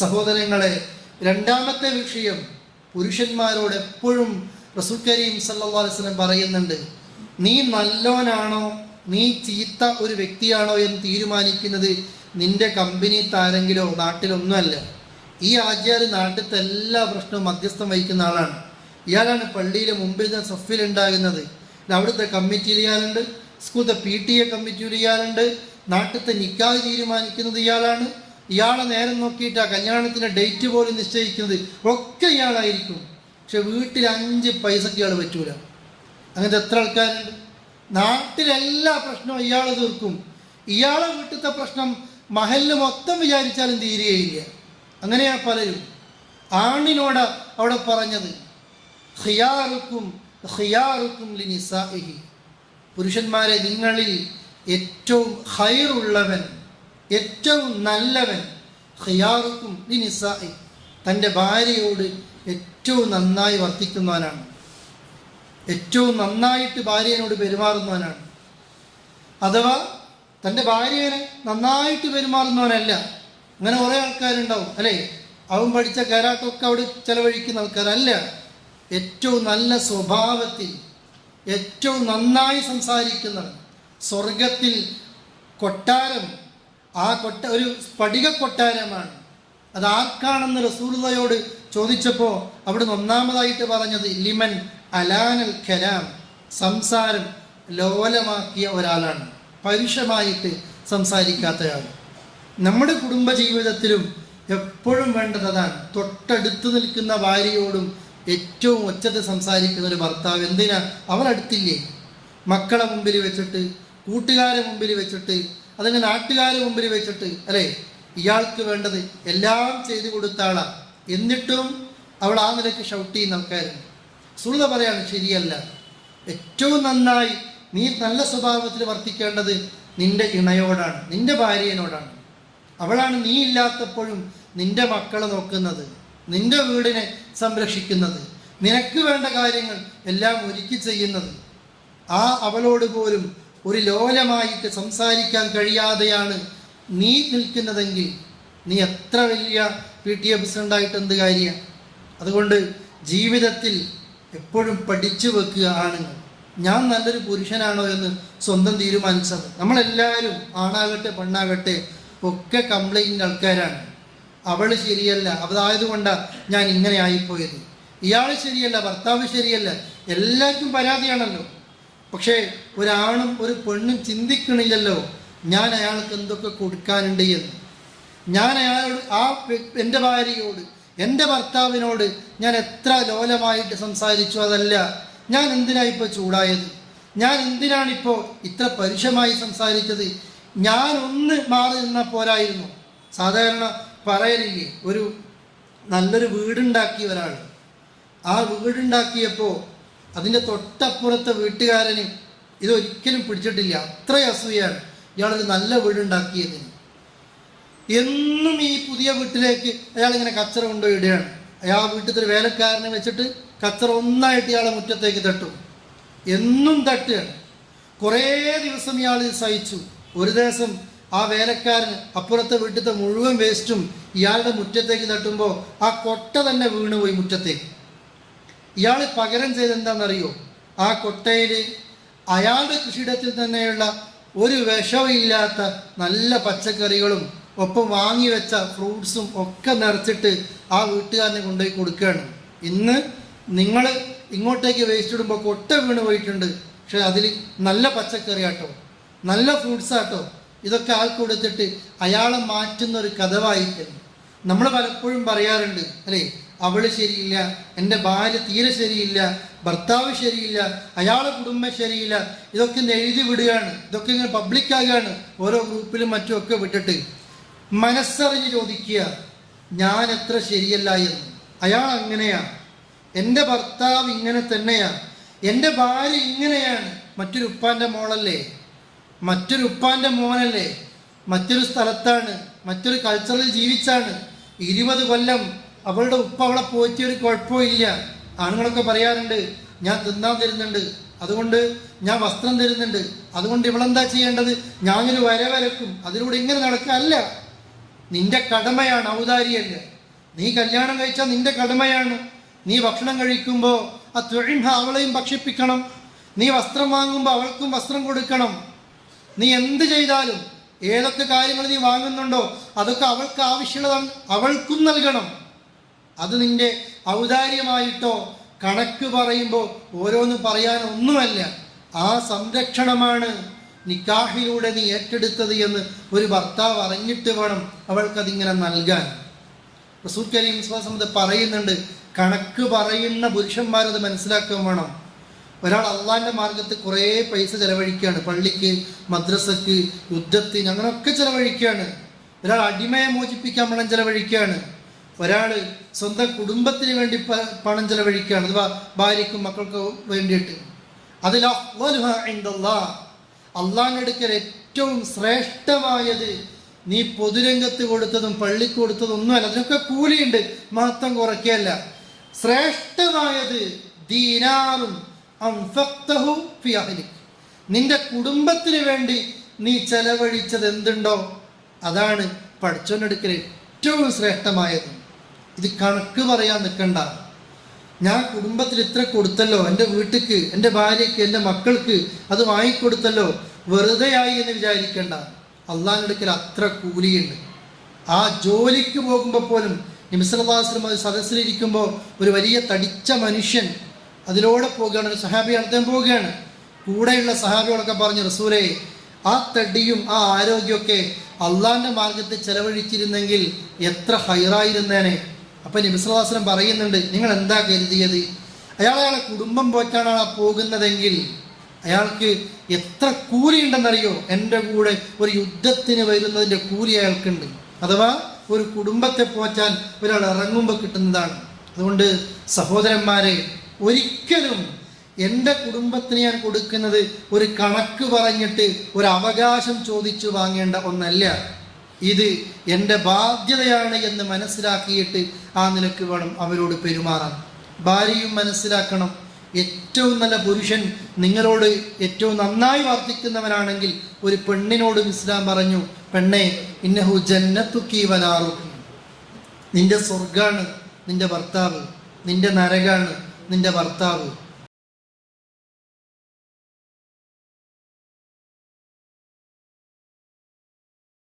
സഹോദരങ്ങളെ രണ്ടാമത്തെ വിഷയം പുരുഷന്മാരോട് എപ്പോഴും റസൂൽ കരീം സല്ലല്ലാഹു അലൈഹി വസല്ലം പറയുന്നുണ്ട് നീ നല്ലവനാണോ നീ ചീത്ത ഒരു വ്യക്തിയാണോ എന്ന് തീരുമാനിക്കുന്നത് നിന്റെ കമ്പനി താരെങ്കിലോ നാട്ടിലൊന്നുമല്ല. ഈ ആചാര്യ നാട്ടിലത്തെ എല്ലാ പ്രശ്നവും മധ്യസ്ഥം വഹിക്കുന്ന ആളാണ്. ഇയാളാണ് പള്ളിയിലെ മുമ്പിൽ നിന്ന് സഫിൽ ഉണ്ടാകുന്നത് അവിടുത്തെ കമ്മിറ്റിയിൽ ഇയാളുണ്ട് സ്കൂളത്തെ പി ടി എ കമ്മിറ്റിയിൽ ഇയാളുണ്ട് നാട്ടിലത്തെ നിക്കാഹ് തീരുമാനിക്കുന്നത് ഇയാളാണ്. ഇയാളെ നേരം നോക്കിയിട്ട് ആ കല്യാണത്തിന്റെ ഡേറ്റ് പോലും നിശ്ചയിക്കുന്നത്. ഒക്കെ ഇയാളായിരിക്കും. പക്ഷെ വീട്ടിൽ അഞ്ച് പൈസക്ക് ഇയാൾ പറ്റൂല. അങ്ങനത്തെ എത്ര ആൾക്കാരുണ്ട്? നാട്ടിലെല്ലാ പ്രശ്നവും ഇയാൾ തീർക്കും. ഇയാളെ വീട്ടിലത്തെ പ്രശ്നം മഹലിന് മൊത്തം വിചാരിച്ചാലും തീരുകയില്ല. അങ്ങനെയാ പലരും. ആണിനോട് അവിടെ പറഞ്ഞത്. ഹിയാറുക്കും ഖിയാറുക്കും ലിനിസാഹി പുരുഷന്മാരെ നിങ്ങളിൽ ഏറ്റവും ഹൈറുള്ളവൻ ഏറ്റവും നല്ലവൻ ഖിയാറുക്കും തന്റെ ഭാര്യയോട് ഏറ്റവും നന്നായി വർത്തിക്കുന്നവനാണ്. ഏറ്റവും നന്നായിട്ട് ഭാര്യനോട് പെരുമാറുന്നവനാണ്. അഥവാ തന്റെ ഭാര്യനെ നന്നായിട്ട് പെരുമാറുന്നവനല്ല. അങ്ങനെ കുറേ ആൾക്കാരുണ്ടാവും അല്ലേ? അവൻ പഠിച്ച കരാട്ടൊക്കെ അവിടെ ചെലവഴിക്കുന്ന ആൾക്കാരല്ല. ഏറ്റവും നല്ല സ്വഭാവത്തിൽ ഏറ്റവും നന്നായി സംസാരിക്കുന്നവൻ സ്വർഗത്തിൽ കൊട്ടാരം ആ കൊട്ട ഒരു സ്ഫടിക കൊട്ടാരമാണ്. അത് ആർക്കാണെന്ന് റസൂലുള്ളയോട് ചോദിച്ചപ്പോൾ അവിടുന്ന് ഒന്നാമതായിട്ട് പറഞ്ഞത് ലിമൻ അലാനൽ കലാം സംസാരം ലോലമാക്കിയ ഒരാളാണ്. പരുഷമായിട്ട് സംസാരിക്കാത്തയാൾ. നമ്മുടെ കുടുംബ ജീവിതത്തിലും എപ്പോഴും വേണ്ടത് അതാണ്. തൊട്ടടുത്ത് നിൽക്കുന്ന ഭാര്യയോടും ഏറ്റവും ഒച്ചത്തിൽ സംസാരിക്കുന്ന ഒരു ഭർത്താവ്. എന്തിനാ? അവൻ അടുത്തില്ലേ മക്കളെ മുമ്പിൽ വെച്ചിട്ട് കൂട്ടുകാരെ മുമ്പിൽ വെച്ചിട്ട് അതങ്ങനെ നാട്ടുകാരെ മുമ്പിൽ വെച്ചിട്ട് അല്ലേ? ഇയാൾക്ക് വേണ്ടത് എല്ലാം ചെയ്തു കൊടുത്ത ആളാ. എന്നിട്ടും അവൾ ആ നിലയ്ക്ക് ഷൗട്ട് ചെയ്യുന്ന ആൾക്കാരുണ്ട്. സുഹൃത പറയാണ് ശരിയല്ല. ഏറ്റവും നന്നായി നീ നല്ല സ്വഭാവത്തിൽ വർത്തിക്കേണ്ടത് നിന്റെ ഇണയോടാണ് നിന്റെ ഭാര്യയോടാണ് അവളാണ് നീ ഇല്ലാത്തപ്പോഴും നിന്റെ മക്കളെ നോക്കുന്നത് നിന്റെ വീടിനെ സംരക്ഷിക്കുന്നത് നിനക്ക് വേണ്ട കാര്യങ്ങൾ എല്ലാം ഒരുക്കി ചെയ്യുന്നത്. ആ അവളോട് പോലും ഒരു ലോലമായിട്ട് സംസാരിക്കാൻ കഴിയാതെയാണ് നീ നിൽക്കുന്നതെങ്കിൽ നീ എത്ര വലിയ പി ടി എ എന്ത് കാര്യം? അതുകൊണ്ട് ജീവിതത്തിൽ എപ്പോഴും പഠിച്ചു വെക്കുക ആണുങ്ങൾ. ഞാൻ നല്ലൊരു പുരുഷനാണോ എന്ന് സ്വന്തം തീരുമാനിച്ചത്. നമ്മളെല്ലാവരും ആണാകട്ടെ പെണ്ണാകട്ടെ ഒക്കെ കംപ്ലൈന്റ് ആൾക്കാരാണ്. അവൾ ശരിയല്ല. അതായതുകൊണ്ടാണ് ഞാൻ ഇങ്ങനെ ആയിപ്പോയത്. ഇയാൾ ശരിയല്ല ഭർത്താവ് ശരിയല്ല. എല്ലാവർക്കും പരാതിയാണല്ലോ. പക്ഷേ ഒരാണും ഒരു പെണ്ണും ചിന്തിക്കണില്ലല്ലോ. ഞാൻ അയാൾക്ക് എന്തൊക്കെ കൊടുക്കാനുണ്ട് എന്ന്. ഞാൻ അയാളോട് ആ എന്റെ ഭാര്യയോട് എന്റെ ഭർത്താവിനോട് ഞാൻ എത്ര ലോലമായിട്ട് സംസാരിച്ചു അതല്ല. ഞാൻ എന്തിനാ ഇപ്പോൾ ചൂടായത്? ഞാൻ എന്തിനാണിപ്പോൾ ഇത്ര പരുഷമായി സംസാരിച്ചത്? ഞാൻ ഒന്ന് മാറി നിന്ന പോരായിരുന്നു. സാധാരണ പറയലില്ലേ ഒരു നല്ലൊരു വീടുണ്ടാക്കിയ ഒരാൾ. ആ വീടുണ്ടാക്കിയപ്പോൾ അതിന്റെ തൊട്ടപ്പുറത്തെ വീട്ടുകാരന് ഇതൊരിക്കലും പിടിച്ചിട്ടില്ല. അത്ര അസൂയാണ് ഇയാളൊരു നല്ല വീടുണ്ടാക്കിയതിന്. എന്നും ഈ പുതിയ വീട്ടിലേക്ക് അയാളിങ്ങനെ കച്ചറ കൊണ്ടുപോയി ഇടുകയാണ് അയാൾ വീട്ടിൽ ഒരു വേലക്കാരനെ വെച്ചിട്ട് കച്ചറ ഒന്നായിട്ട് ഇയാളെ മുറ്റത്തേക്ക് തട്ടും. എന്നും തട്ടുകയാണ്. കുറേ ദിവസം ഇയാൾ സഹിച്ചു. ഒരു ദിവസം ആ വേലക്കാരൻ അപ്പുറത്തെ വീട്ടിലത്തെ മുഴുവൻ വേസ്റ്റും ഇയാളുടെ മുറ്റത്തേക്ക് തട്ടുമ്പോൾ ആ കൊട്ട തന്നെ വീണുപോയി മുറ്റത്തേക്ക്. ഇയാൾ പകരം ചെയ്തെന്താണെന്നറിയോ? ആ കൊട്ടയിൽ അയാളുടെ കൃഷിയിടത്തിൽ തന്നെയുള്ള ഒരു വിഷമില്ലാത്ത നല്ല പച്ചക്കറികളും ഒപ്പം വാങ്ങി വെച്ച ഫ്രൂട്ട്സും ഒക്കെ നിറച്ചിട്ട് ആ വീട്ടുകാരനെ കൊണ്ടുപോയി കൊടുക്കുകയാണ്. ഇന്ന് നിങ്ങൾ ഇങ്ങോട്ടേക്ക് വേസ്റ്റ് ഇടുമ്പോൾ കൊട്ട വീണ് പോയിട്ടുണ്ട്. പക്ഷെ അതിൽ നല്ല പച്ചക്കറി ആട്ടോ നല്ല ഫ്രൂട്ട്സ് ആട്ടോ ഇതൊക്കെ ആൾക്ക് കൊടുത്തിട്ട് അയാളെ മാറ്റുന്ന ഒരു കഥ വായിക്കണം നമ്മൾ പലപ്പോഴും പറയാറുണ്ട് അല്ലേ? അവൾ ശരിയില്ല എന്റെ ഭാര്യ തീരെ ശരിയില്ല ഭർത്താവ് ശരിയില്ല അയാളെ കുടുംബം ശരിയില്ല ഇതൊക്കെ ഇന്ന് എഴുതി വിടുകയാണ്. ഇതൊക്കെ ഇങ്ങനെ പബ്ലിക്കാകുകയാണ് ഓരോ ഗ്രൂപ്പിലും മറ്റും ഒക്കെ വിട്ടിട്ട്. മനസ്സറിഞ്ഞ് ചോദിക്കുക ഞാൻ എത്ര ശരിയല്ല എന്ന്. അയാൾ അങ്ങനെയാ. എന്റെ ഭർത്താവ് ഇങ്ങനെ തന്നെയാണ് എന്റെ ഭാര്യ ഇങ്ങനെയാണ്. മറ്റൊരു ഉപ്പാന്റെ മോളല്ലേ? മറ്റൊരു ഉപ്പാന്റെ മോനല്ലേ? മറ്റൊരു സ്ഥലത്താണ്. മറ്റൊരു കൾച്ചറിൽ ജീവിച്ചാണ്. ഇരുപത് കൊല്ലം അവളുടെ ഉപ്പ അവളെ പോറ്റിയൊരു കുഴപ്പമില്ല. ആണുങ്ങളൊക്കെ പറയാറുണ്ട് ഞാൻ തിന്നാൻ തരുന്നുണ്ട്. അതുകൊണ്ട് ഞാൻ വസ്ത്രം തരുന്നുണ്ട്. അതുകൊണ്ട് ഇവളെന്താ ചെയ്യേണ്ടത്? ഞാനൊരു വര വരക്കും. അതിലൂടെ ഇങ്ങനെ നടക്കല്ല നിന്റെ കടമയാണ് ഔദാരിയല്ല നീ കല്യാണം കഴിച്ചാൽ നിന്റെ കടമയാണ്. നീ ഭക്ഷണം കഴിക്കുമ്പോൾ ആ തൊഴിൽ അവളെയും ഭക്ഷിപ്പിക്കണം. നീ വസ്ത്രം വാങ്ങുമ്പോൾ അവൾക്കും വസ്ത്രം കൊടുക്കണം. നീ എന്ത് ചെയ്താലും ഏതൊക്കെ കാര്യങ്ങൾ നീ വാങ്ങുന്നുണ്ടോ അതൊക്കെ അവൾക്ക് ആവശ്യമുള്ളതാണ്. അവൾക്കും നൽകണം. അത് നിന്റെ ഔദാര്യമായിട്ടോ കണക്ക് പറയുമ്പോൾ ഓരോന്ന് പറയാൻ ഒന്നുമല്ല. ആ സംരക്ഷണമാണ് നിക്കാഹിലൂടെ നീ ഏറ്റെടുത്തത് എന്ന് ഒരു ഭർത്താവ് അറിഞ്ഞിട്ട് വേണം അവൾക്കതിങ്ങനെ നൽകാൻ. റസൂൽ കരീം സ്വാസമത് പറയുന്നുണ്ട് കണക്ക് പറയുന്ന പുരുഷന്മാരത് മനസ്സിലാക്കാൻ വേണം. ഒരാൾ അള്ളാന്റെ മാർഗത്ത് കുറേ പൈസ ചെലവഴിക്കുകയാണ്. പള്ളിക്ക് മദ്രസക്ക് യുദ്ധത്തിന് അങ്ങനെയൊക്കെ ചെലവഴിക്കുകയാണ്. ഒരാൾ അടിമയെ മോചിപ്പിക്കാൻ പണം ചെലവഴിക്കുകയാണ്. ഒരാൾ സ്വന്തം കുടുംബത്തിന് വേണ്ടി പണം ചെലവഴിക്കുകയാണ് അഥവാ ഭാര്യയ്ക്കും മക്കൾക്കും വേണ്ടിയിട്ട്. അതിൽ അള്ളാഹിന്റെ അടുക്കൽ ഏറ്റവും ശ്രേഷ്ഠമായത് നീ പൊതുരംഗത്ത് കൊടുത്തതും പള്ളി കൊടുത്തതും ഒന്നുമല്ല അതിനൊക്കെ കൂലിയുണ്ട് മഹത്വം കുറയ്ക്കല്ല ശ്രേഷ്ഠമായത് ദീനാറും. നിന്റെ കുടുംബത്തിന് വേണ്ടി നീ ചെലവഴിച്ചത് എന്തുണ്ടോ? അതാണ് പഠിച്ചോണ്ടെടുക്കൽ ഏറ്റവും ശ്രേഷ്ഠമായത്. ഇത് കണക്ക് പറയാൻ നിൽക്കണ്ട ഞാൻ കുടുംബത്തിൽ ഇത്ര കൊടുത്തല്ലോ. എന്റെ വീട്ടിക്ക് എന്റെ ഭാര്യയ്ക്ക് എന്റെ മക്കൾക്ക് അത് വാങ്ങിക്കൊടുത്തല്ലോ. വെറുതെയായി എന്ന് വിചാരിക്കേണ്ട. അള്ളാഹിനടുക്കൽ അത്ര കൂലിയുണ്ട്. ആ ജോലിക്ക് പോകുമ്പോൾ പോലും നിമിസലാസ്ലം അത് സദസ്സിലിരിക്കുമ്പോൾ ഒരു വലിയ തടിച്ച മനുഷ്യൻ അതിലൂടെ പോകുകയാണ് ഒരു സഹാബി അടുത്തേം പോവുകയാണ്. കൂടെയുള്ള സഹാബികളൊക്കെ പറഞ്ഞു റസൂലെ ആ തടിയും ആ ആരോഗ്യമൊക്കെ അള്ളാഹിന്റെ മാർഗത്തിൽ ചെലവഴിച്ചിരുന്നെങ്കിൽ എത്ര ഹൈറായിരുന്നേനെ. അപ്പൊ നബിസ്വലാസ്ലം പറയുന്നുണ്ട് നിങ്ങൾ എന്താ കരുതിയത്? അയാൾ അയാളെ കുടുംബം പോറ്റാനാണ് പോകുന്നതെങ്കിൽ അയാൾക്ക് എത്ര കൂലി ഉണ്ടെന്നറിയോ? എന്റെ കൂടെ ഒരു യുദ്ധത്തിന് വരുന്നതിന്റെ കൂലി അയാൾക്കുണ്ട്. അഥവാ ഒരു കുടുംബത്തെ പോറ്റാൻ ഒരാൾ ഇറങ്ങുമ്പോൾ കിട്ടുന്നതാണ്. അതുകൊണ്ട് സഹോദരന്മാരെ ഒരിക്കലും എന്റെ കുടുംബത്തിന് ഞാൻ കൊടുക്കുന്നത് ഒരു കണക്ക് പറഞ്ഞിട്ട് ഒരു അവകാശം ചോദിച്ചു വാങ്ങേണ്ട ഒന്നല്ല. ഇത് എന്റെ ബാധ്യതയാണ് എന്ന് മനസ്സിലാക്കിയിട്ട് ആ നിലയ്ക്ക് വേണം അവരോട് പെരുമാറാൻ. ഭാര്യയും മനസ്സിലാക്കണം ഏറ്റവും നല്ല പുരുഷൻ നിങ്ങളോട് ഏറ്റവും നന്നായി വർത്തിക്കുന്നവനാണെങ്കിൽ ഒരു പെണ്ണിനോട് ഇസ്ലാം പറഞ്ഞു പെണ്ണെ ഇന്നഹു ജന്നത്തുക്കി വനാറുക്കി നിന്റെ സ്വർഗാണ് നിന്റെ ഭർത്താവ് നിന്റെ നരകാണ് നിന്റെ ഭർത്താവ്.